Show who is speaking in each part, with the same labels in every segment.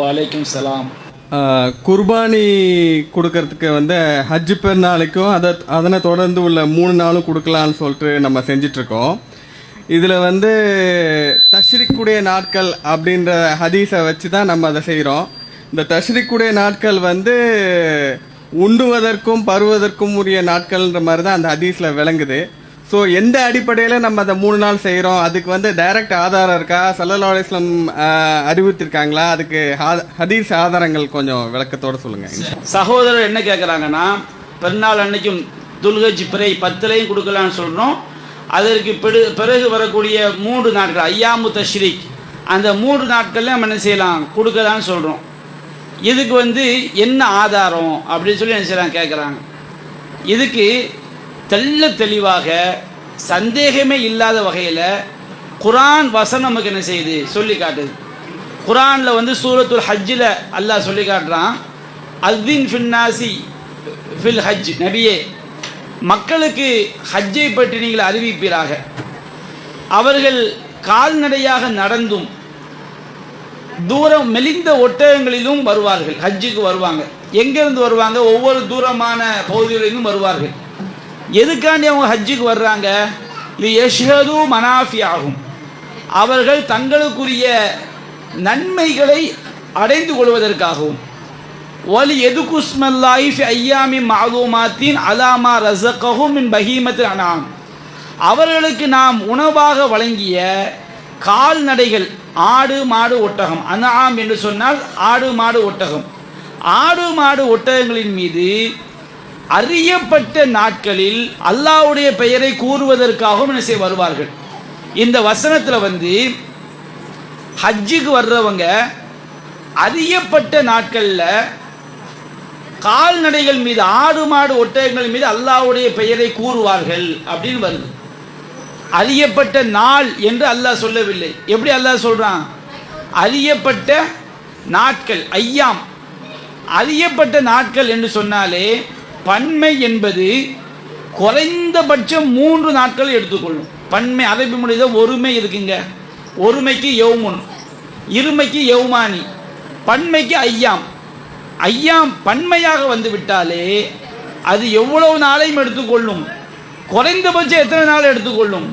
Speaker 1: வலைக்கும் சலாம்
Speaker 2: குர்பானி கொடுக்கறதுக்கு வந்து ஹஜ் பெருநாளைக்கும் அதை அதனை தொடர்ந்து உள்ள மூணு நாளும் கொடுக்கலான்னு சொல்லிட்டு நம்ம செஞ்சிட்ருக்கோம். இதில் வந்து தஷ்ரிக்குடைய நாட்கள் அப்படின்ற ஹதீஸை வச்சு தான் நம்ம அதை செய்கிறோம் இந்த தஷ்ரிக்குடைய நாட்கள் வந்து உண்ணுவதற்கும் பருவதற்கும் உரிய நாட்கள்ன்ற மாதிரி தான் அந்த ஹதீஸில் விளங்குது. ஸோ எந்த அடிப்படையில் நம்ம அந்த மூணு நாள் செய்கிறோம் அதுக்கு வந்து டைரக்ட் ஆதாரம் இருக்கா? சல்லல்லா அலிஸ்லாம் அறிவித்திருக்காங்களா அதுக்கு ஹதீஸ் ஆதாரங்கள் கொஞ்சம் விளக்கத்தோட சொல்லுங்கள்
Speaker 1: சகோதரர் என்ன கேட்குறாங்கன்னா பெருநாள் அன்னைக்கும் துல்கஜ் பிறை பத்துலையும் கொடுக்கலான்னு சொல்கிறோம் அதற்கு பிடு பிறகு வரக்கூடிய மூன்று நாட்கள் ஐயாமு தஷ்ரீக். அந்த மூன்று நாட்களில் நம்ம என்ன செய்யலாம்? கொடுக்கலான்னு சொல்கிறோம் இதுக்கு வந்து என்ன ஆதாரம் அப்படின்னு சொல்லி என்ன செய்யலாம் கேட்குறாங்க இதுக்கு தெல்ல தெளிவாக சந்தேகமே இல்லாத வகையில் குரான் வசனம் நமக்கு என்ன செய்யுது? சொல்லி காட்டுது. குரானில் வந்து சூரத்துல் ஹஜ்ஜில் அல்லாஹ் சொல்லி காட்டுறான். அஸ்தீன் ஃபின்னாசி ஃபில் ஹஜ். நபியே மக்களுக்கு ஹஜ்ஜை பற்றி நீங்கள் அறிவிப்பீராக. அவர்கள் கால்நடையாக நடந்தும் தூரம் மெலிந்த ஒட்டகங்களிலும் வருவார்கள். ஹஜ்ஜுக்கு வருவாங்க. எங்கேருந்து வருவாங்க? ஒவ்வொரு தூரமான பகுதிகளிலும் வருவார்கள். எதுக்காண்டி அவங்க ஹஜ்ஜுக்கு வர்றாங்க? இது யஷ்ஹது மனாஃபி ஆகும். அவர்கள் தங்களுக்குரிய நன்மைகளை அடைந்து கொள்வதற்காகவும் ஒலி எதுகுஸ்மல்லாஹி ஐயாமி மாலூமாத்தின் அலாமா ரசகஹும் மின் பஹீமத் அனாம். அவர்களுக்கு நாம் உணவாக வழங்கிய கால்நடைகள் ஆடு மாடு ஒட்டகம். அனாம் என்று சொன்னால் ஆடு மாடு ஒட்டகம். ஆடு மாடு ஒட்டகங்களின் மீது அறியப்பட்ட நாட்களில் அல்லாஹ்வுடைய பெயரை கூறுவதற்காகவும் என்ன செய்ய வருவார்கள்? இந்த வசனத்தில் வந்து ஹஜ்ஜுக்கு வர்றவங்க அறியப்பட்ட நாட்களில் கால்நடைகள் மீது ஆடு மாடு ஒட்டகங்கள் மீது அல்லாவுடைய பெயரை கூறுவார்கள் அப்படின்னு வருது. அறியப்பட்ட நாள் என்று அல்லாஹ் சொல்லவில்லை. எப்படி அல்லாஹ் சொல்றான்? அறியப்பட்ட நாட்கள் ஐயாம். அறியப்பட்ட நாட்கள் என்று சொன்னாலே பன்மை என்பது குறைந்தபட்சம் மூன்று நாட்கள் எடுத்துக்கொள்ளும். பன்மை அரபி மொழியில் ஒருமை இருக்குங்க. ஒருமைக்கு யவுமுன் இருமைக்கு யவுமானி பன்மைக்கு ஐயாம். ஐயாம் பன்மையாக வந்து விட்டாலே அது எவ்வளவு நாளையும் எடுத்துக்கொள்ளும்? குறைந்தபட்சம் எத்தனை நாள் எடுத்துக்கொள்ளும்?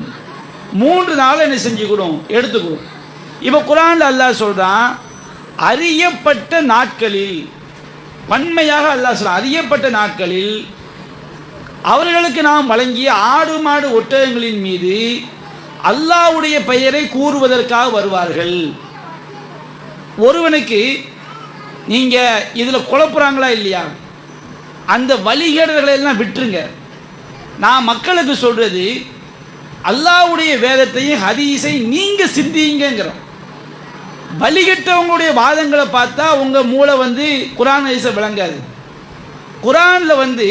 Speaker 1: மூன்று நாள் என்ன செஞ்சுக்கணும் எடுத்துக்கணும் இப்போ குரான் அல்லாஹ் சொல்கிறான் அறியப்பட்ட நாட்களில் வன்மையாக அல்லாஹ் சொல்ல அறியப்பட்ட நாட்களில் அவர்களுக்கு நாம் வழங்கிய ஆடு மாடு ஒட்டகங்களின் மீது அல்லாஹ்வுடைய பெயரை கூறுவதற்காக வருவார்கள். ஒருவனுக்கு நீங்கள் இதில் குழப்புறாங்களா இல்லையா? அந்த வழிகேடுகளை எல்லாம் விட்டுருங்க. நான் மக்களுக்கு சொல்கிறது அல்லாவுடைய வேதத்தையும் ஹதீஸை நீங்கள் சிந்திங்கிறோம் வழிகட்டவங்களுடைய வாதங்களை பார்த்தா உங்கள் மூளை வந்து குரான் ஹதீஸை விளங்காது. குரானில் வந்து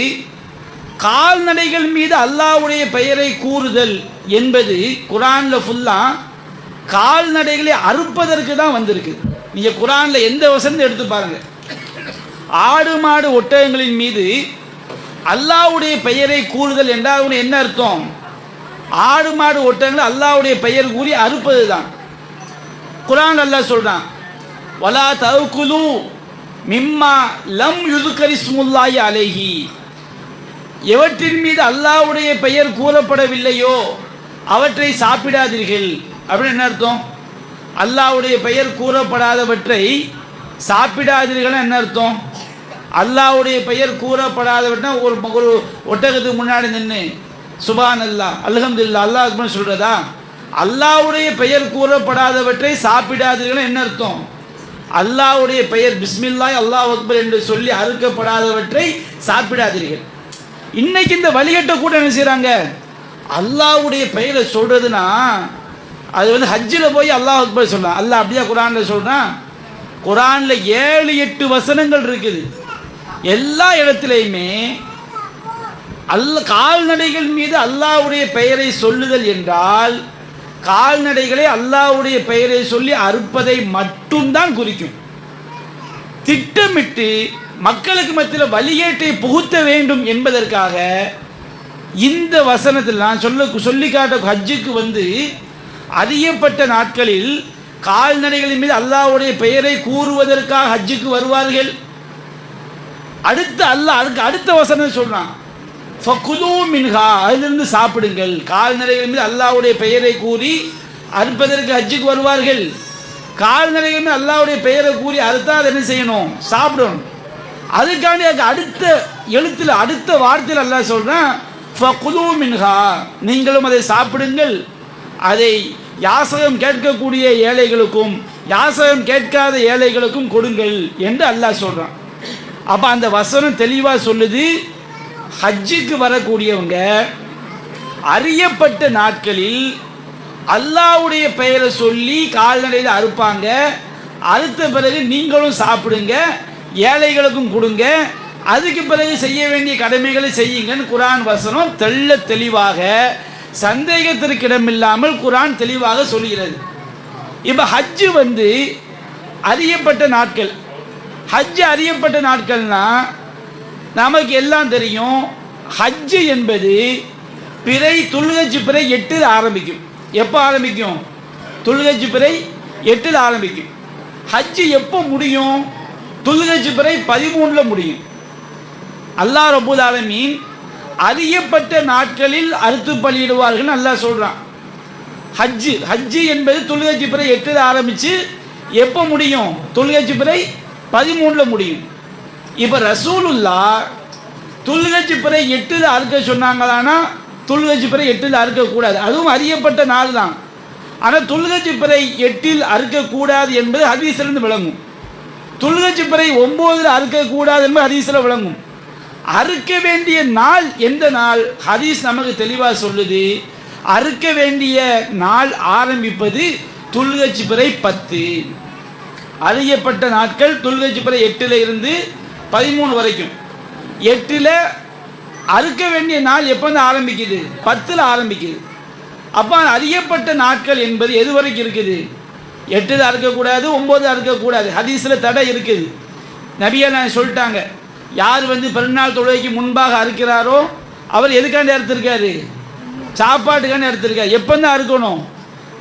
Speaker 1: கால்நடைகள் மீது அல்லாஹ்வுடைய பெயரை கூறுதல் என்பது குரானில் ஃபுல்லாக கால்நடைகளை அறுப்பதற்கு தான் வந்திருக்கு. நீங்கள் குரானில் எந்த வசந்த எடுத்து பாருங்கள் ஆடு மாடு ஒட்டகங்களின் மீது அல்லாவுடைய பெயரை கூறுதல் என்றால் என்ன அர்த்தம்? ஆடு மாடு ஒட்டகங்கள் அல்லாவுடைய பெயர் கூறி அறுப்பது தான் குரான் அல்ல சொல்றான். வலா தவுக்குலு மிம்மா லம் யுதுகரிஸ்முல்லாய் அலேஹி. எவற்றின் மீது அல்லாவுடைய பெயர் கூறப்படவில்லையோ அவற்றை சாப்பிடாதீர்கள். அப்படின்னு என்ன அர்த்தம்? அல்லாஹ்வுடைய பெயர் கூறப்படாதவற்றை சாப்பிடாதீர்கள் என்ன அர்த்தம்? அல்லாஹ்வுடைய பெயர் கூறப்படாதவற்றை ஒரு ஒரு ஒட்டகத்துக்கு முன்னாடி நின்று சுபான் அல்லா அல்ஹம்துல்லா அல்லாஹ் அக்பர் அல்லாவுடைய அல்லாஹ்வுடைய பெயர் கூறப்படாதவற்றை சாப்பிடாதீர்கள் என்ன அர்த்தம்? அல்லாவுடைய பெயர் பிஸ்மில்லாஹ் அல்லாஹ் அக்பர் என்று சொல்லி அறுக்கப்படாதவற்றை சாப்பிடாதீர்கள். இன்னைக்கு இந்த வழிகட்ட கூட என்ன செய்கிறாங்க அல்லாஹ்வுடைய பெயரை சொல்றதுன்னா அது வந்து ஹஜ்ஜில் போய் அல்லாஹ் அக்பர் சொல்லலாம் அல்லாஹ் அப்படியே குரானில் சொல்றான்? குரானில் ஏழு எட்டு வசனங்கள் இருக்குது. எல்லா இடத்துலையுமே அல்ல கால்நடைகள் மீது அல்லாஹ்வுடைய பெயரை சொல்லுதல் என்றால் கால்நடைகளை அல்லாவுடைய பெயரை சொல்லி அறுப்பதை மட்டும்தான் குறிக்கும். திட்டமிட்டு மக்களுக்கு மத்தியில் வழிகேட்டை புகுத்த வேண்டும் என்பதற்காக இந்த வசனத்தில் நான் சொல்ல சொல்லி காட்ட ஹஜ்ஜுக்கு வந்து அறியப்பட்ட நாட்களில் கால்நடைகளின் மீது அல்லாவுடைய பெயரை கூறுவதற்காக ஹஜ்ஜுக்கு வருவார்கள். அடுத்து அல்லாஹ் அதுக்கு அடுத்த வசனம் சொல்கிறான் மின்ஹா அதிலிருந்து சாப்பிடுங்கள். கால்நடைகள் மீது அல்லாவுடைய பெயரை கூறி அறுப்பதற்கு ஹஜ்ஜுக்கு வருவார்கள். கால்நடைகள் மீது அல்லாவுடைய பெயரை கூறி அறுத்தா அதை என்ன செய்யணும்? சாப்பிடணும். அதுக்காண்டி அதுக்கு அடுத்த எழுத்தில் அடுத்த வார்த்தையில் அல்லாஹ் சொல்கிறேன் மின்ஹா நீங்களும் அதை சாப்பிடுங்கள். அதை யாசகம் கேட்கக்கூடிய ஏழைகளுக்கும் யாசகம் கேட்காத ஏழைகளுக்கும் கொடுங்கள் என்று அல்லாஹ் சொல்கிறான் அப்போ அந்த வசனம் தெளிவாக சொல்லுது. ஹஜ்ஜுக்கு வரக்கூடியவங்க அறியப்பட்ட நாட்களில் அல்லாஹ்வுடைய பெயரை சொல்லி கால்நடையில் அறுப்பாங்க. அறுத்த பிறகு நீங்களும் சாப்பிடுங்க ஏழைகளுக்கும் கொடுங்க. அதுக்கு பிறகு செய்ய வேண்டிய கடமைகளை செய்யுங்கன்னு குரான் வசனம் தெள்ள தெளிவாக சந்தேகத்திற்கு இடமில்லாமல் குரான் தெளிவாக சொல்கிறது. இப்போ ஹஜ்ஜு வந்து அறியப்பட்ட நாட்கள். ஹஜ்ஜு அறியப்பட்ட நாட்கள்னா நமக்கு எல்லாம் தெரியும் ஹஜ்ஜு என்பது பிறை துல்கச்சி பிறை எட்டில் ஆரம்பிக்கும். எப்போ ஆரம்பிக்கும்? துல்கச்சி பிறை எட்டில் ஆரம்பிக்கும். ஹஜ்ஜு எப்போ முடியும்? துல்கச்சி பிறை பதிமூணில் முடியும். அல்லாஹ் ரபுல் ஆலமீன் அறியப்பட்ட நாட்களில் அறுத்து பலியிடுவார்கள் நல்லா சொல்கிறான் ஹஜ்ஜு ஹஜ்ஜு என்பது துல்கச்சி பிறை எட்டில் ஆரம்பித்து எப்போ முடியும்? துல்கச்சி பிறை பதிமூணில் முடியும். இப்போ ரசூலுல்லா துல்கச்சு பிறை எட்டில் அறுக்க சொன்னாங்களான்னா துல்கச்சு பிறை எட்டில் அறுக்கக்கூடாது அதுவும் அறியப்பட்ட நாள் தான். ஆனால் துல்கச்சு பிறை எட்டில் அறுக்கக்கூடாது என்பது ஹதீஸிலிருந்து விளங்கும். துல்கச்சு பிறை ஒம்போதில் அறுக்கக்கூடாது என்பது ஹதீஸில் விளங்கும். அறுக்க வேண்டிய நாள் எந்த நாள்? ஹதீஸ் நமக்கு தெளிவாக சொல்லுது. அறுக்க வேண்டிய நாள் ஆரம்பிப்பது துல்கச்சு பிறை பத்து. அறியப்பட்ட நாட்கள் துல்கச்சு பிறை எட்டில் இருந்து பதிமூணு வரைக்கும். எட்டில் அறுக்க வேண்டிய நாள் எப்போ வந்து ஆரம்பிக்குது? பத்தில் ஆரம்பிக்குது. அப்போ அறியப்பட்ட நாட்கள் என்பது எது வரைக்கும் இருக்குது? எட்டில் அறுக்கக்கூடாது ஒம்பது அறுக்கக்கூடாது. ஹதீஸில் தடை இருக்குது. நபியா நான் சொல்லிட்டாங்க. யார் வந்து பெருநாள் தொழுகைக்கு முன்பாக அறுக்கிறாரோ அவர் எதுக்காண்டி அறுத்திருக்காரு? சாப்பாட்டுக்காண்டி அறுத்திருக்காரு. எப்போ தான் அறுக்கணும்?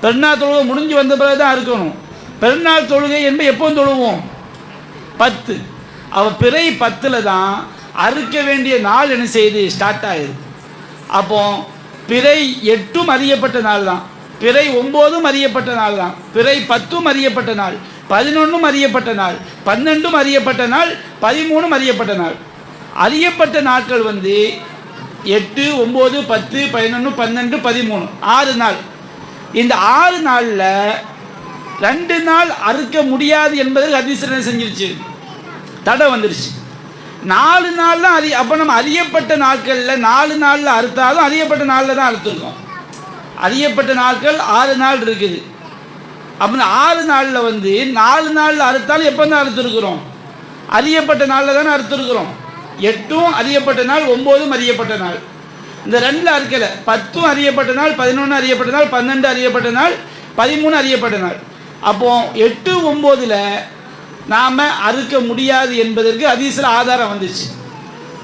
Speaker 1: பிறநாள் தொழுகை முடிஞ்சு வந்த பிறகு தான் அறுக்கணும். பெருநாள் தொழுகை என்பது எப்போ தொழுவோம்? பத்து. அவள் பிறை பத்தில் தான் அறுக்க வேண்டிய நாள் என்ன செய்யுது ஸ்டார்ட் ஆகுது அப்போ பிறை எட்டும் அறியப்பட்ட நாள் தான். பிறை ஒம்போதும் அறியப்பட்ட நாள் தான். பிறை பத்தும் அறியப்பட்ட நாள். பதினொன்றும் அறியப்பட்ட நாள். பன்னெண்டும் அறியப்பட்ட நாள். பதிமூணும் அறியப்பட்ட நாள். அறியப்பட்ட நாட்கள் வந்து எட்டு ஒம்பது பத்து பதினொன்று பன்னெண்டு பதிமூணு. ஆறு நாள். இந்த ஆறு நாளில் ரெண்டு நாள் அறுக்க முடியாது என்பது ஹதீஸ் செஞ்சிருச்சு? தடை வந்துருச்சு. நாலு நாள் தான் அறி அப்போ நம்ம அறியப்பட்ட நாட்களில் நாலு நாளில் அறுத்தாலும் அறியப்பட்ட நாளில் தான் அறுத்துருக்கோம். அறியப்பட்ட நாட்கள் ஆறு நாள் இருக்குது. அப்படின்னு ஆறு நாளில் வந்து நாலு நாளில் அறுத்தாலும் எப்போ தான் அறுத்துருக்குறோம்? அறியப்பட்ட நாளில் தானே அறுத்துருக்குறோம். எட்டும் அறியப்பட்ட நாள் ஒம்போதும் அறியப்பட்ட நாள். இந்த ரெண்டில் அறுக்கலை. பத்தும் அறியப்பட்ட நாள் பதினொன்று அறியப்பட்ட நாள் பன்னெண்டு அறியப்பட்ட நாள் பதிமூணு அறியப்பட்ட நாள். அப்போ எட்டு ஒம்போதில் நாம் அறுக்க முடியாது என்பதற்கு அதிசல ஆதாரம் வந்துச்சு.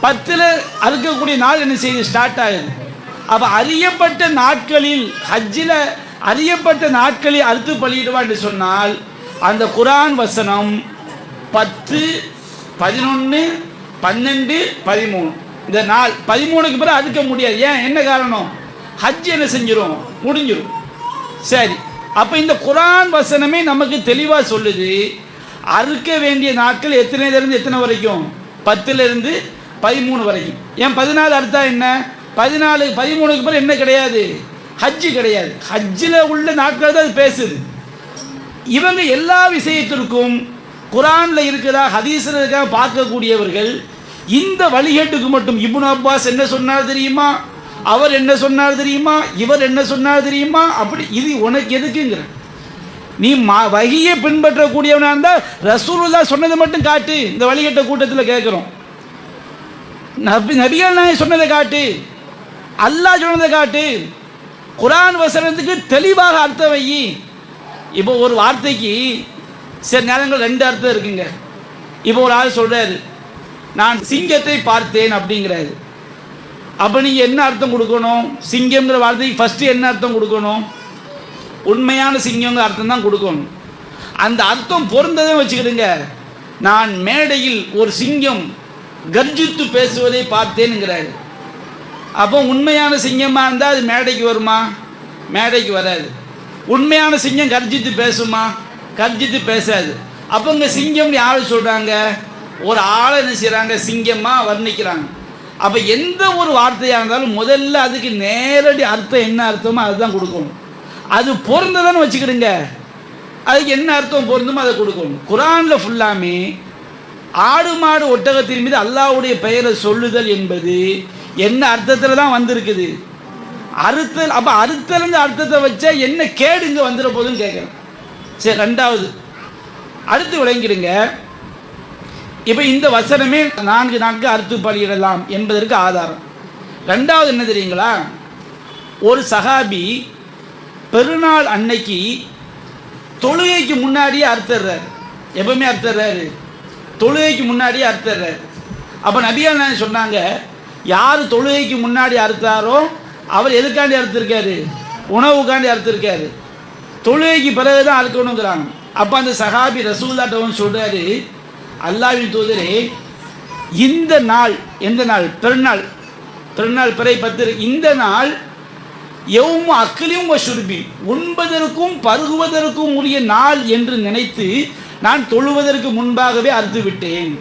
Speaker 1: பத்தில் அறுக்கக்கூடிய நாள் என்ன செய்யுது ஸ்டார்ட் ஆகுது. அப்போ அறியப்பட்ட நாட்களில் ஹஜ்ஜில் அறியப்பட்ட நாட்களில் அறுத்து பலியிடுவான்னு சொன்னால் அந்த குரான் வசனம் பத்து பதினொன்று பன்னெண்டு பதிமூணு. இந்த நாள் பதிமூணுக்கு பிறகு அறுக்க முடியாது. ஏன்? என்ன காரணம்? ஹஜ் என்ன செஞ்சிடும் முடிஞ்சிடும் சரி. அப்போ இந்த குரான் வசனமே நமக்கு தெளிவாக சொல்லுது அறுக்க வேண்டிய நாட்கள் எத்தனைலேருந்து எத்தனை வரைக்கும்? பத்துலேருந்து பதிமூணு வரைக்கும். ஏன் பதினாலு அறுத்தா என்ன? பதினாலு பதிமூணுக்கு பிறகு என்ன கிடையாது? ஹஜ்ஜு கிடையாது. ஹஜ்ஜில் உள்ள நாட்கள் தான் அது பேசுது. இவங்க எல்லா விஷயத்திற்கும் குரானில் இருக்கிறதா ஹதீஸில் இருக்கா பார்க்கக்கூடியவர்கள் இந்த வழிகேட்டுக்கு மட்டும் இபுன் அப்பாஸ் என்ன சொன்னார் தெரியுமா? அவர் என்ன சொன்னார் தெரியுமா? இவர் என்ன சொன்னார் தெரியுமா? அப்படி இது உனக்கு எதுக்குங்கிற. நீ மா வகையை பின்பற்றக்கூடியவனாக இருந்தால் ரசூலுல்லா சொன்னதை மட்டும் காட்டு. இந்த வழிகட்ட கூட்டத்தில் கேட்குறோம் நபி நபிகள் நாயகம் சொன்னதை காட்டு. அல்லாஹ் சொன்னதை காட்டு. குரான் வசனத்துக்கு தெளிவாக அர்த்தம் வை. இப்போ ஒரு வார்த்தைக்கு சில நேரங்கள் ரெண்டு அர்த்தம் இருக்குங்க. இப்போ ஒரு ஆள் சொல்கிறாரு நான் சிங்கத்தை பார்த்தேன் அப்படிங்கிறாரு. அப்போ நீங்கள் என்ன அர்த்தம் கொடுக்கணும்? சிங்கம்ங்கிற வார்த்தைக்கு ஃபஸ்ட்டு என்ன அர்த்தம் கொடுக்கணும்? உண்மையான சிங்கங்கிற அர்த்தம் தான் கொடுக்கணும். அந்த அர்த்தம் பொருந்ததை வச்சுக்கிடுங்க. நான் மேடையில் ஒரு சிங்கம் கர்ஜித்து பேசுவதை பார்த்தேனுங்கிறாரு. அப்போ உண்மையான சிங்கமாக இருந்தால் அது மேடைக்கு வருமா? மேடைக்கு வராது. உண்மையான சிங்கம் கர்ஜித்து பேசுமா? கர்ஜித்து பேசாது. அப்போ இங்கே சிங்கம்னு யார் சொல்கிறாங்க ஒரு ஆளை என்ன செய்கிறாங்க சிங்கமாக வர்ணிக்கிறாங்க. அப்போ எந்த ஒரு வார்த்தையாக இருந்தாலும் முதல்ல அதுக்கு நேரடி அர்த்தம் என்ன அர்த்தமோ அதுதான் கொடுக்கணும். அது பொருந்ததான்னு வச்சுக்கிடுங்க. அதுக்கு என்ன அர்த்தம் பொருந்துமோ அதை கொடுக்கணும். குரானில் ஃபுல்லாமே ஆடு மாடு ஒட்டகத்தின் மீது அல்லாவுடைய பெயரை சொல்லுதல் என்பது என்ன அர்த்தத்தில் தான் வந்திருக்குது? அறுத்தல் அப்போ அறுத்தல்ங்க அர்த்தத்தை வச்சா என்ன கேடு இங்கே வந்துட போகுதுன்னு கேட்குறேன். சரி ரெண்டாவது. அடுத்து விளங்கிடுங்க. இப்போ இந்த வசனமே நான்கு நாட்கள் அறுத்து பலியிடலாம் என்பதற்கு ஆதாரம். ரெண்டாவது என்ன தெரியுங்களா? ஒரு சகாபி பெருநாள் அன்னைக்கு தொழுகைக்கு முன்னாடியே அறுத்துறாரு எப்பவுமே அறுத்துறாரு தொழுகைக்கு முன்னாடியே அறுத்துறாரு அப்போ நபியா சொன்னாங்க? யார் தொழுகைக்கு முன்னாடி அறுத்தாரோ அவர் எதுக்காண்டி அறுத்திருக்காரு? உணவுக்காண்டி அறுத்திருக்காரு. தொழுகைக்கு பிறகு தான் அறுக்கணுங்கிறாங்க. அப்போ அந்த சஹாபி ரசூல்லாட்டவன் சொல்கிறாரு அல்லாவின் தூதரே இந்த நாள் எந்த நாள்? பெருநாள். பெருநாள் பிறை பத்து இந்த நாள் எவும் அக்கிலியும் வசுருபி. உண்பதற்கும் பருகுவதற்கும் உரிய நாள் என்று நினைத்து நான் தொழுவதற்கு முன்பாகவே அறுத்து விட்டேன்.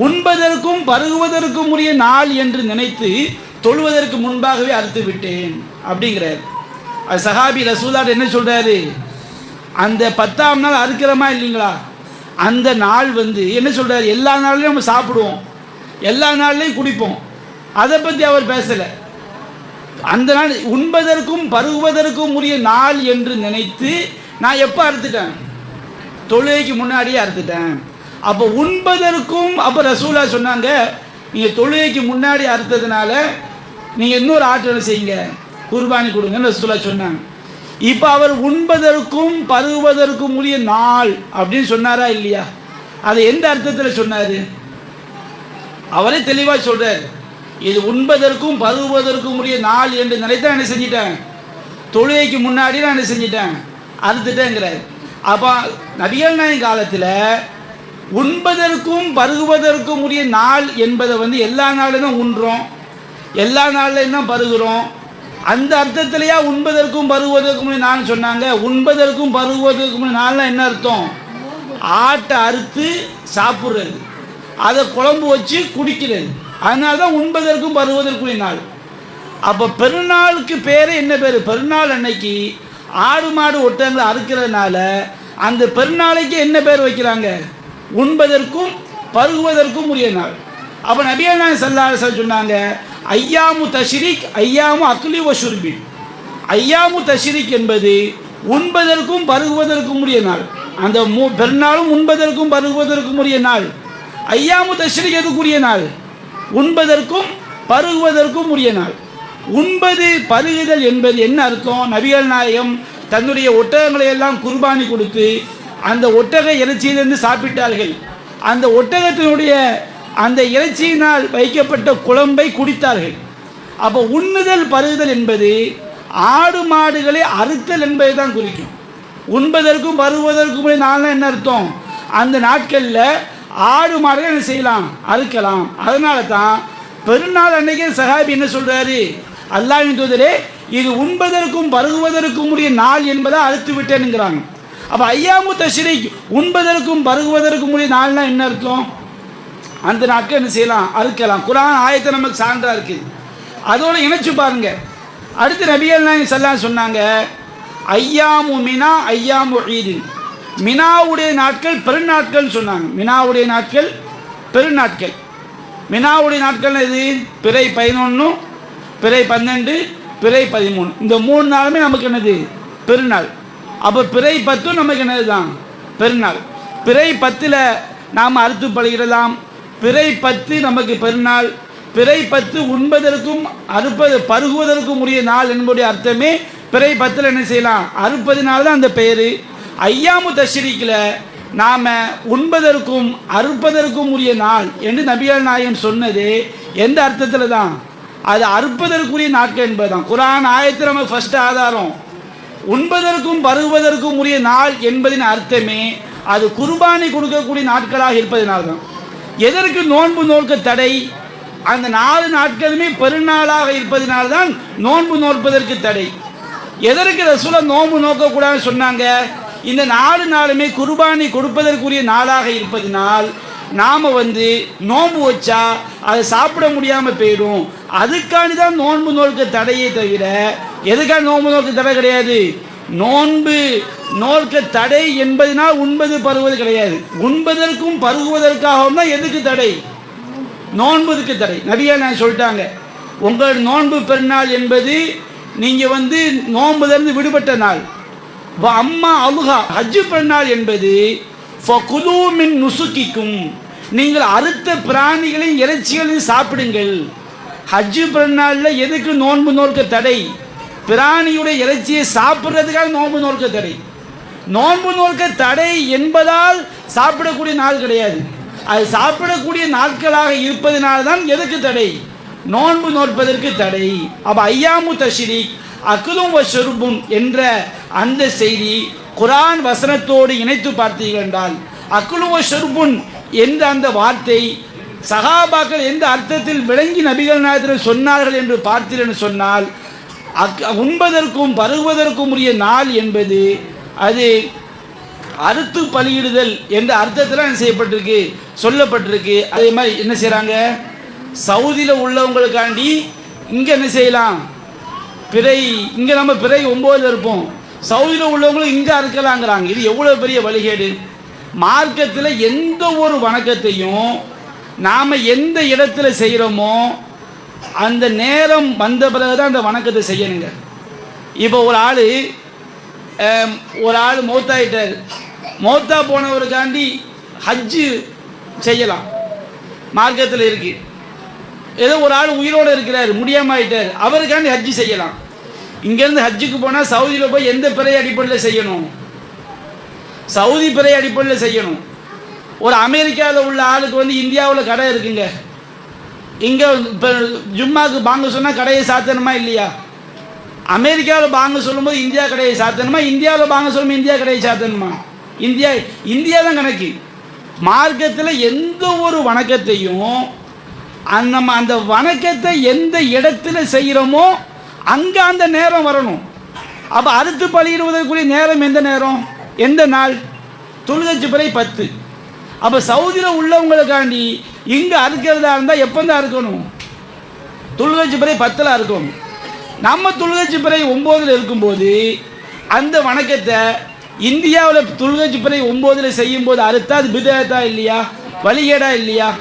Speaker 1: உண்பதற்கும் பருகுவதற்கும் உரிய நாள் என்று நினைத்து தொழுவதற்கு முன்பாகவே அறுத்து விட்டேன். அப்படிங்கிறார். அது சஹாபி ரசூலாட் என்ன சொல்றாரு? அந்த பத்தாம் நாள் அறுக்கிறோமா இல்லைங்களா? அந்த நாள் வந்து என்ன சொல்றாரு? எல்லா நாள்லையும் நம்ம சாப்பிடுவோம். எல்லா நாள்லையும் குடிப்போம். அதை பற்றி அவர் பேசலை. அந்த நாள் உண்பதற்கும் பருகுவதற்கும் உரிய நாள் என்று நினைத்து நான் எப்போ அறுத்துட்டேன்? தொழுகைக்கு முன்னாடியே அறுத்துட்டேன். அப்போ உண்பதற்கும் அப்போ ரசூலா சொன்னாங்க நீங்கள் தொழுகைக்கு முன்னாடி அறுத்ததுனால நீங்கள் இன்னொரு ஆற்றல் செய்யுங்க. குர்பானி கொடுங்கன்னு ரசூலா சொன்னாங்க. இப்போ அவர் உண்பதற்கும் பருகுவதற்கும் உரிய நாள் அப்படின்னு சொன்னாரா இல்லையா? அதை எந்த அர்த்தத்தில் சொன்னார்? அவரே தெளிவாக சொல்கிறார் இது உண்பதற்கும் பருகுவதற்கும் உரிய நாள் என்று நினைத்தா என்ன செஞ்சிட்டேன் தொழுகைக்கு முன்னாடி நான் என்ன செஞ்சிட்டேன் அறுத்துட்டேங்கிறார் அப்போ நபிகள் நாயன் காலத்தில் உண்பதற்கும் பருகுவதற்கும் உரிய நாள் என்பதை வந்து எல்லா நாளும் தான் உண்றோம். எல்லா நாள்லையும் தான் பருகிறோம் அந்த அர்த்தத்திலேயா உண்பதற்கும் பருகுவதற்கும் உரிய நாள் சொன்னாங்க. உண்பதற்கும் பருகுவதற்கும் உரிய நாள்னா என்ன அர்த்தம்? ஆட்டை அறுத்து சாப்பிட்றது. அதை குழம்பு வச்சு குடிக்கிறது. அதனால தான் உண்பதற்கும் பருவதற்குரிய நாள். அப்போ பெருநாளுக்கு பேர் என்ன பேர்? பெருநாள் அன்னைக்கு ஆடு மாடு ஒட்டங்களை அறுக்கிறதுனால அந்த பெருநாளைக்கு என்ன பேர் வைக்கிறாங்க? உண்பதற்கும் பருகுவதற்கும் உரிய நாள். அப்போ நபியா சல்லாஹ் சொன்னாங்க ஐயாமு தஷ்ரிக் ஐயாமு அக்லி வசுர்பி ஐயாமு தஷ்ரிக் என்பது உண்பதற்கும் பருகுவதற்கும் உரிய நாள். அந்த மூ பெருநாளும் உண்பதற்கும் பருகுவதற்கும் உரிய நாள். ஐயாமு தஷ்ரிக் எதுக்குரிய நாள்? உண்பதற்கும் பருகுவதற்கும் உரிய நாள். உண்பது பருகுதல் என்பது என்ன அர்த்தம்? நபிகள் நாயகம் தன்னுடைய ஒட்டகங்களை எல்லாம் குர்பானி கொடுத்து அந்த ஒட்டக இறைச்சியிலிருந்து சாப்பிட்டார்கள். அந்த ஒட்டகத்தினுடைய அந்த இறைச்சியினால் வைக்கப்பட்ட குழம்பை குடித்தார்கள். அப்போ உண்ணுதல் பருகுதல் என்பது ஆடு மாடுகளை அறுத்தல் என்பதை தான் குறிக்கும். உண்பதற்கும் பருவதற்கும் உரிய நாள்னா என்ன அர்த்தம்? அந்த நாட்களில் ஆடு மாடுகள் என்ன செய்யலாம்? அறுக்கலாம். அதனால தான் பெருநாள் அன்னைக்கே சஹாபி என்ன சொல்றாரு? அல்லாஹ்வின் தூதரே இது உண்பதற்கும் பருகுவதற்கும் உரிய நாள் என்பதை அறுத்து விட்டேனுங்கிறாங்க அப்போ ஐயாமு தஷ்ரீக் உண்பதற்கும் பருகுவதற்கும் உரிய நாள்னா என்ன அர்த்தம்? அந்த நாட்கள் என்ன செய்யலாம்? அறுக்கலாம். குரான் ஆயத்தை நமக்கு சான்றா இருக்குது அதோட இணைச்சு பாருங்க. அடுத்து நபிகள் நாயகம் ஸல்லல்லாஹு சொன்னாங்க ஐயாமு மினா ஐயாமு ஈது மினாவுடைய நாட்கள் பெருநாட்கள் சொன்னாங்க. மினாவுடைய நாட்கள் பெருநாட்கள். மினாவுடைய நாட்கள் எது? பிறை பதினொன்று பிறை பன்னெண்டு பிறை பதிமூணு. இந்த மூணு நாளுமே நமக்கு என்னது? பெருநாள். அப்போ பிறை பத்தும் நமக்கு என்னது தான் பெருநாள். பிறை பத்தில் நாம் அறுத்து பழகிடலாம் பிறை பத்து நமக்கு பெருநாள். பிறை பத்து உண்பதற்கும் அறுப்பது பருகுவதற்கும் உரிய நாள் என்பதுடைய அர்த்தமே பிறை பத்தில் என்ன செய்யலாம்? அறுப்பதினால தான் அந்த பெயர். ஐயாமு தஷ்ரீக்கில் நாம் உண்பதற்கும் அறுப்பதற்கும் உரிய நாள் என்று நபிகள் நாயகம் சொன்னது எந்த அர்த்தத்தில் தான்? அது அறுப்பதற்குரிய நாட்கள் என்பதுதான். குரான் ஆயத்தில் நம்ம ஃபஸ்ட் ஆதாரம். உண்பதற்கும் பருகுவதற்கும் உரிய நாள் என்பதின் அர்த்தமே அது குர்பானி கொடுக்கக்கூடிய நாட்களாக இருப்பதனால்தான். எதற்கு நோன்பு நோக்க தடை? அந்த நாலு நாட்களுமே பெருநாளாக இருப்பதனால்தான் நோன்பு நோற்பதற்கு தடை. எதற்கு ரசூலை நோன்பு நோக்கக்கூடாதுன்னு சொன்னாங்க? இந்த நாலு நாளுமே குர்பானி கொடுப்பதற்குரிய நாளாக இருப்பதனால் நாம் வந்து நோன்பு வச்சா அதை சாப்பிட முடியாமல் போயிடும். அதுக்காண்டி தான் நோன்பு நோக்க தடையே தவிர எதுக்காக நோன்பு நோக்க தடை கிடையாது? நோன்பு நோக்க தடை என்பதனால் உண்பது பருவது கிடையாது. உண்பதற்கும் பருகுவதற்காகவும் தான் எதுக்கு தடை? நோன்புக்கு தடை. நிறையா நான் சொல்லிட்டாங்க உங்கள் நோன்பு பெருநாள் என்பது நீங்கள் வந்து நோன்புலேருந்து விடுபட்ட நாள். அம்மா அழுகா. ஹஜ்ஜு பெண்ணாள் என்பது ஃபகுலூமின் நுசுக்கிக்கும். நீங்கள் அறுத்த பிராணிகளின் இறைச்சிகளையும் சாப்பிடுங்கள். ஹஜ்ஜு பிறநாளில் எதுக்கு நோன்பு நோக்க தடை? பிராணியுடைய இறைச்சியை சாப்பிட்றதுக்காக நோன்பு நோக்க தடை. நோன்பு நோக்க தடை என்பதால் சாப்பிடக்கூடிய நாள் கிடையாது. அது சாப்பிடக்கூடிய நாட்களாக இருப்பதனால தான் எதுக்கு தடை? நோன்பு நோற்பதற்கு தடை. அப்போ ஐயாமு தஷ்ரீக் அக்குதும் வஷருபும் என்ற அந்த செய்தி குரான் வசனத்தோடு இணைத்து பார்த்தீர்கள் என்றால் அக்குலும் ஷெருபுன் என்ற அந்த வார்த்தை சகாபாக்கள் எந்த அர்த்தத்தில் விளங்கி நபிகள் நாயத்தில் சொன்னார்கள் என்று பார்த்தீர்கள் என்று சொன்னால் அக் உண்பதற்கும் பருகுவதற்கும் உரிய நாள் என்பது அது அறுத்து பலியிடுதல் என்ற அர்த்தத்தில் செய்யப்பட்டிருக்கு சொல்லப்பட்டிருக்கு. அதே மாதிரி என்ன செய்கிறாங்க சவுதியில் உள்ளவங்களுக்காண்டி இங்கே என்ன செய்யலாம்? பிறை இங்கே நம்ம பிறை ஒம்போதில் இருப்போம். சவுதியில் உள்ளவங்களும் இங்கே அறுக்கலாங்கிறாங்க. இது எவ்வளோ பெரிய வழிகேடு? மார்க்கத்தில் எந்த ஒரு வணக்கத்தையும் நாம் எந்த இடத்துல செய்கிறோமோ அந்த நேரம் வந்த பிறகு தான் அந்த வணக்கத்தை செய்யணுங்க. இப்போ ஒரு ஆள் ஒரு ஆள் மௌத்தாயிட்டார். மௌத்தா போனவருக்காண்டி ஹஜ்ஜு செய்யலாம். மார்க்கத்தில் இருக்குது ஏதோ ஒரு ஆள் உயிரோடு இருக்கிறார் முடியாமல் ஆயிட்டார். அவருக்காண்டி ஹஜ்ஜி செய்யலாம். இங்கேருந்து ஹஜ்ஜுக்கு போனால் சவுதியில் போய் எந்த பிறை அடிப்படையில் செய்யணும்? சவுதி பிறை அடிப்படையில் செய்யணும். ஒரு அமெரிக்காவில் உள்ள ஆளுக்கு வந்து இந்தியாவில் கடை இருக்குங்க. இங்கே இப்போ ஜும்மாக்கு பாங்க சொன்னால் கடையை சாத்தணுமா இல்லையா? அமெரிக்காவில் பாங்க சொல்லும்போது இந்தியா கடையை சாத்தணுமா? இந்தியாவில் பாங்க சொல்லும்போது இந்தியா கடையை சாத்தணுமா? இந்தியா இந்தியா தான் கணக்கு. மார்க்கத்தில் எந்த ஒரு வணக்கத்தையும் நம்ம அந்த வணக்கத்தை எந்த இடத்துல செய்கிறோமோ அங்கே அந்த நேரம் வரணும். அப்போ அறுத்து பலியிடுவதற்குரிய நேரம் எந்த நேரம்? எந்த நாள்? தொழுகச்சு பிறை பத்து. அப்போ சவுதியில் உள்ளவங்களுக்காண்டி இங்கே அறுக்கிறதா இருந்தால் எப்போ தான் அறுக்கணும்? தொழுகச்சு பிறை பத்தில் அறுக்கணும். நம்ம தொழுகச்சு பிறை ஒம்போதில் இருக்கும்போது அந்த வணக்கத்தை இந்தியாவில் தொழுகச்சு பிறை ஒம்போதில் செய்யும்போது அறுத்தா அது பிதேதா இல்லையா? வழிகேடா இல்லையா?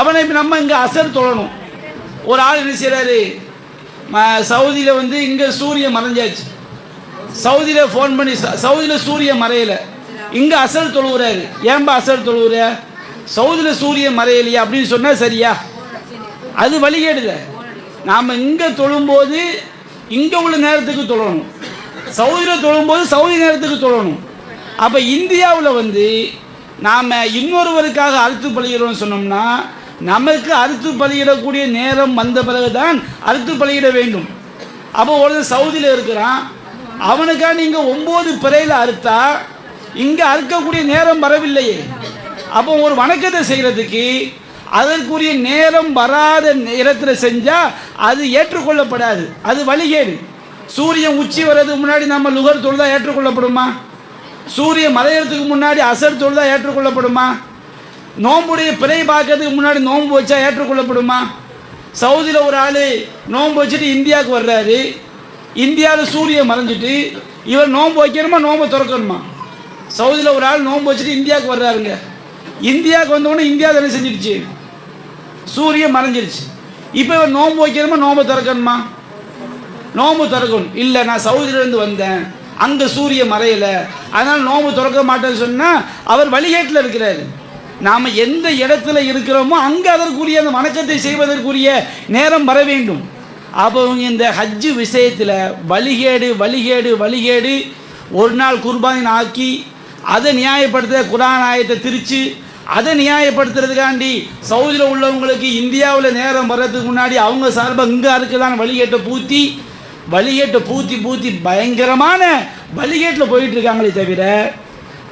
Speaker 1: அவனை இப்போ நம்ம இங்கே அசர் தொழணும் ஒரு ஆள் என்ன செய்கிறாரு சவுதியில் வந்து இங்கே சூரியன் மறைஞ்சாச்சு. சவுதியில் ஃபோன் பண்ணி சவுதியில் சூரியன் மறையலை. இங்கே அசல் தொழுகிறாரு ஏன்பா அசல் தொழுகிற சவுதியில் சூரியன் மறையலையா அப்படின்னு சொன்னால் சரியா? அது வழிகேடுல நாம் இங்கே தொழும்போது இங்கே உள்ள நேரத்துக்கு தொழணும். சவுதியில் தொழும்போது சவுதி நேரத்துக்கு தொழணும். அப்போ இந்தியாவில் வந்து நாம் இன்னொருவருக்காக அழுத்து பழகிறோம்னு சொன்னோம்னா நமக்கு அறுத்து பலியிடக்கூடிய நேரம் வந்த பிறகுதான் அறுத்து பலியிட வேண்டும். அப்போ ஒரு சவுதியில் இருக்கிறான். அவனுக்காக நீங்கள் ஒம்பது பிறையில் அறுத்தா இங்கே அறுக்கக்கூடிய நேரம் வரவில்லையே. அப்போ ஒரு வணக்கத்தை செய்கிறதுக்கு அதற்குரிய நேரம் வராத நேரத்தில் செஞ்சால் அது ஏற்றுக்கொள்ளப்படாது. அது வழிகேடு. சூரியன் உச்சி வர்றதுக்கு முன்னாடி நம்ம லுகர் தொழுதா ஏற்றுக்கொள்ளப்படுமா? சூரியன் மறையறதுக்கு முன்னாடி அசர் தொழுதா ஏற்றுக்கொள்ளப்படுமா? நோம்புடைய பிறை பார்க்கறதுக்கு முன்னாடி நோன்பு வச்சா ஏற்றுக்கொள்ளப்படுமா? சவுதியில் ஒரு ஆள் நோன்பு வச்சுட்டு இந்தியாவுக்கு வர்றாரு. இந்தியாவில் சூரியன் மறைஞ்சிட்டு இவர் நோன்பு வைக்கணுமா நோம்பை திறக்கணுமா? சவுதியில் ஒரு ஆள் நோன்பு வச்சுட்டு இந்தியாவுக்கு வர்றாருங்க. இந்தியாவுக்கு வந்தவொடனே இந்தியா தானே செஞ்சிடுச்சு. சூரியன் மறைஞ்சிருச்சு. இப்போ இவர் நோன்பு வைக்கணுமா நோம்பை திறக்கணுமா? நோன்பு திறக்கணும். இல்லை நான் சவுதியிலேருந்து வந்தேன். அங்கே சூரியன் மறையலை. அதனால் நோன்பு திறக்க மாட்டேன்னு சொன்னால் அவர் வழிகேட்டில் இருக்கிறாரு. நாம் எந்த இடத்துல இருக்கிறோமோ அங்கே அதற்குரிய அந்த வணக்கத்தை செய்வதற்குரிய நேரம் வர வேண்டும். அப்போ இந்த ஹஜ்ஜு விஷயத்தில் வழிகேடு வழிகேடு வழிகேடு ஒரு நாள் குர்பானின் ஆக்கி அதை நியாயப்படுத்த குரான் ஆயத்தை திரித்து அதை நியாயப்படுத்துறதுக்காண்டி சவுதியில் உள்ளவங்களுக்கு இந்தியாவில் நேரம் வர்றதுக்கு முன்னாடி அவங்க சார்பாக இங்கே இருக்குதான் வழிகேட்டை பூத்தி வழிகேட்டை பூத்தி பூத்தி பயங்கரமான வழிகேட்டில் போயிட்டுருக்காங்களே தவிர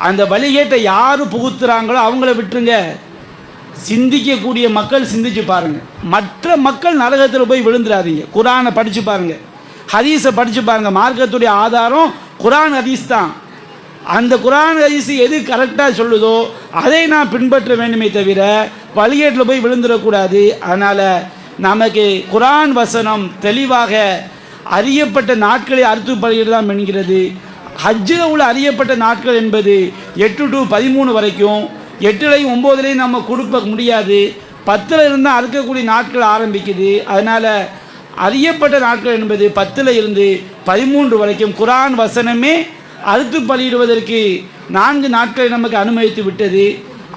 Speaker 1: அந்த வழிகேட்டை யார் புகுத்துறாங்களோ அவங்கள விட்டுருங்க. சிந்திக்கக்கூடிய மக்கள் சிந்திச்சு பாருங்க. மற்ற மக்கள் நரகத்தில் போய் விழுந்துடாதீங்க குரானை படித்து பாருங்க. ஹதீஸை படித்து பாருங்க. மார்க்கத்துடைய ஆதாரம் குரான் ஹதீஸ் தான். அந்த குரான் ஹதீஸ் எது கரெக்டாக சொல்லுதோ அதை நான் பின்பற்ற வேண்டுமே தவிர வழிகேட்டில் போய் விழுந்துடக்கூடாது. அதனால் நமக்கு குரான் வசனம் தெளிவாக அறியப்பட்ட நாட்களை அறுத்து பலியிடலாம் என்கிறது. ஹஜ்ஜில் உள்ள அறியப்பட்ட நாட்கள் என்பது எட்டு டு பதிமூணு வரைக்கும். எட்டுலையும் ஒம்போதுலையும் நம்ம கொடுக்க முடியாது. பத்தில் இருந்தால் அறுக்கக்கூடிய நாட்கள் ஆரம்பிக்குது. அதனால் அறியப்பட்ட நாட்கள் என்பது பத்தில் இருந்து பதிமூன்று வரைக்கும் குரான் வசனமே அறுத்து பலியிடுவதற்கு நான்கு நாட்களை நமக்கு அனுமதித்து விட்டது.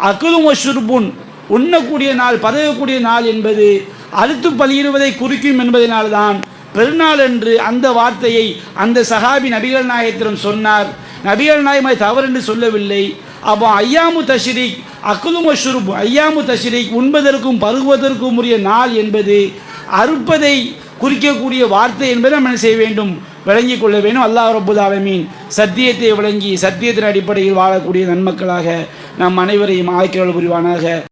Speaker 1: அக்குதும் ஒஷுர்புன் உண்ணக்கூடிய நாள் பதவக்கூடிய நாள் என்பது அறுத்து பலியிடுவதை குறிக்கும் என்பதனால்தான் பெருநாள் என்று அந்த வார்த்தையை அந்த சஹாபி நபிகள் நாயகத்திடம் சொன்னார். நபிகள் நாயகம் தவறு தவறென்று சொல்லவில்லை. அப்போ ஐயாமு தஷ்ரீக் அக்குதும் ஷுருப் ஐயாமு தஷ்ரீக் உண்பதற்கும் பருகுவதற்கும் உரிய நாள் என்பது அறுப்பதை குறிக்கக்கூடிய வார்த்தை என்பதை நம்ம என்ன செய்ய வேண்டும்? விளங்கிக் கொள்ள வேண்டும். அல்லாஹ் ரபுல் ஆலமீன் சத்தியத்தை விளங்கி சத்தியத்தின் அடிப்படையில் வாழக்கூடிய நன்மக்களாக நம் அனைவரையும் ஆய்க்கிறல் புரிவானாக